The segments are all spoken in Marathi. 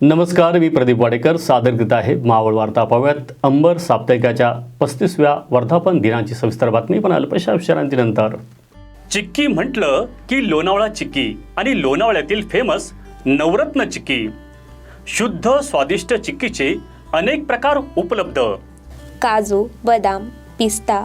नमस्कार मी प्रदीप वाडेकर. सादर करीत आहे मावळ वार्ता पाहूयात. अंबर साप्ताहिकाच्या पस्तीसव्या वर्धापन दिनाची सविस्तर बातमी पण अल्पशा विश्रांतीनंतर चिक्की म्हटलं की लोणावळा चिक्की आणि लोणावळ्यातील फेमस नवरत्न चिक्की. शुद्ध स्वादिष्ट चिक्कीचे अनेक प्रकार उपलब्ध. काजू बदाम पिस्ता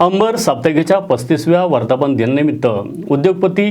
अंबर साप्ताहिकेच्या पस्तीसव्या वर्धापन दिनानिमित्त उद्योगपती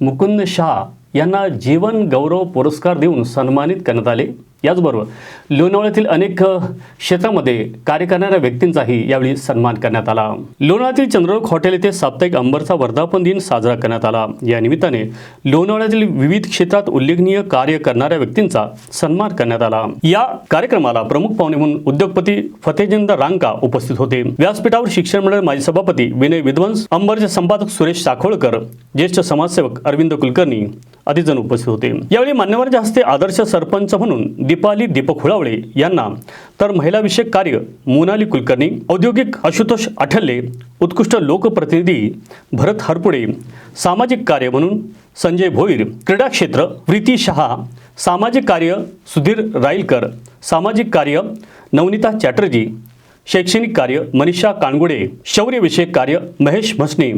मुकुंद शहा यांना जीवन गौरव पुरस्कार देऊन सन्मानित करण्यात आले. याचबरोबर लोणावळ्यातील अनेक क्षेत्रामध्ये कार्य करणाऱ्या व्यक्तींचाही यावेळी सन्मान करण्यात आला. लोणावळ्यातील चंद्रलोक हॉटेल येथे साप्ताहिक अंबरचा वर्धापन दिन साजरा करण्यात आला. या निमित्ताने लोणावळ्यातील विविध क्षेत्रात उल्लेखनीय कार्य करणाऱ्या व्यक्तींचा सन्मान करण्यात आला. या कार्यक्रमाला प्रमुख पाहुणे म्हणून उद्योगपती फतेजिंद रांका उपस्थित होते. व्यासपीठावर शिक्षण मंडळ माजी सभापती विनय विद्वंस अंबरचे संपादक सुरेश साखोळकर ज्येष्ठ समाजसेवक अरविंद कुलकर्णी आदीजण उपस्थित होते. यावेळी मान्यवरांच्या हस्ते आदर्श सरपंच म्हणून दीपाली दीपक हुळावळे यांना तर महिलाविषयक कार्य मोनाली कुलकर्णी औद्योगिक आशुतोष आठल्ले उत्कृष्ट लोकप्रतिनिधी भरत हरपुडे सामाजिक कार्य म्हणून संजय भोईर क्रीडा क्षेत्र प्रीती शहा सामाजिक कार्य सुधीर राईलकर सामाजिक कार्य नवनीता चॅटर्जी शैक्षणिक कार्य मनीषा कानगुडे शौर्यविषयक कार्य महेश भसने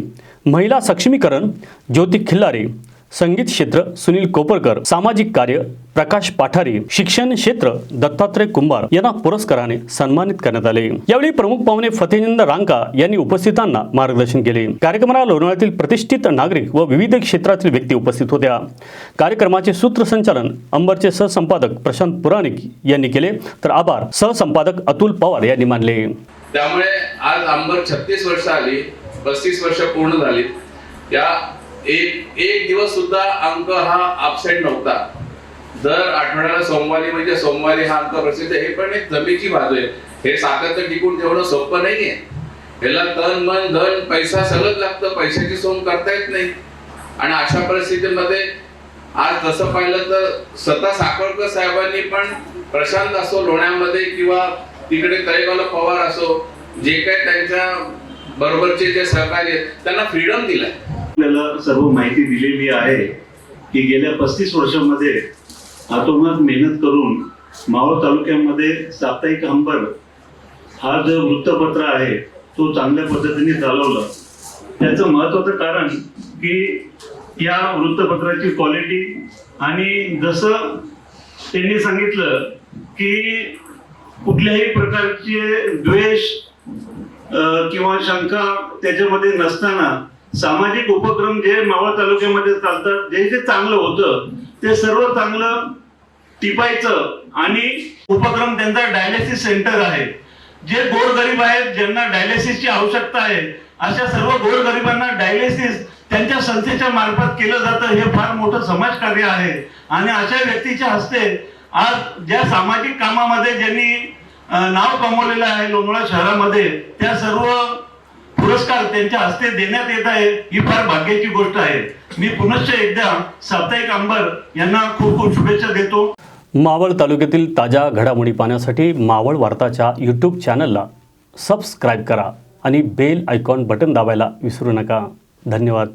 महिला सक्षमीकरण ज्योती खिल्लारे संगीत क्षेत्र सुनील कोपरकर सामाजिक कार्य प्रकाश पाठारे शिक्षण क्षेत्र दत्तात्रय कुंभार यांना पुरस्काराने सन्मानित करण्यात आले. यावेळी प्रमुख पाहुणे फतेनंद रांका यांनी उपस्थितांना मार्गदर्शन केले. कार्यक्रमाला लोणावळ्यातील प्रतिष्ठित नागरिक व विविध क्षेत्रातील व्यक्ती उपस्थित होत्या. कार्यक्रमाचे सूत्रसंचालन अंबरचे सहसंपादक प्रशांत पुराणिक यांनी केले. तर आभार सहसंपादक अतुल पवार यांनी मानले. त्यामुळे आज अंबर छत्तीस वर्ष आली पस्तीस वर्ष पूर्ण झाली. या एक एक दिवस सुद्धा अंक हा अपसेंट नव्हता. दर आठवड्याला सोमवारी म्हणजे सोमवारी हा अंक प्रसिद्ध हे पण एक जमेची बाजू आहे. हे सातत्य टिकून ठेवणं सोपं नाहीये ह्याला तन मन धन पैसा सगळंच लागतं. पैशाची सोंग करता येत नाही. आणि अशा परिस्थितीमध्ये आज जसं पाहिलं तर स्वतः साखरकर साहेबांनी पण प्रशांत असो लोण्यामध्ये किंवा तिकडे तळेगावला पवार असो जे काही त्यांच्या बरोबरचे जे सहकारी आहेत त्यांना फ्रीडम दिलाय. आपल्याला सर्व माहिती दिलेली आहे की गेल्या पस्तीस वर्षामध्ये आतोनात मेहनत करून मावळ तालुक्यामध्ये साप्ताहिक अंबर हा जो वृत्तपत्र आहे तो चांगल्या पद्धतीने चालवला. त्याचं महत्वाचं कारण की या वृत्तपत्राची क्वालिटी आणि जसं त्यांनी सांगितलं की कुठल्याही प्रकारचे द्वेष किंवा शंका त्याच्यामध्ये नसताना सामाजिक उपक्रम जे मावळ तालुक्यामध्ये चालतात जे जे चांगलं होतं ते सर्व चांगलं टिपायचं आणि उपक्रम त्यांचा डायलिसिस सेंटर आहे. जे गोरगरीब आहेत ज्यांना डायलिसिसची आवश्यकता आहे अशा सर्व गोरगरिबांना डायलिसिस त्यांच्या संस्थेच्या मार्फत केलं जातं हे फार मोठं समाजकार्य आहे. आणि अशा व्यक्तीच्या हस्ते आज ज्या सामाजिक कामामध्ये ज्यांनी नाव कमवलेलं आहे लोणावळा शहरामध्ये त्या सर्व पुरस्कार त्यांच्या हस्ते देण्यात येत आहे ही फार भाग्याची गोष्ट आहे. मी पुनश्च एकदा साप्ताहिक अंबर यांना खूप खूप शुभेच्छा देतो. मावळ तालुक्यातील ताज्या घडामोडी पाहण्यासाठी मावळ वार्ताच्या यूट्यूब चॅनलला सबस्क्राईब करा आणि बेल आयकॉन बटन दाबायला विसरू नका. धन्यवाद.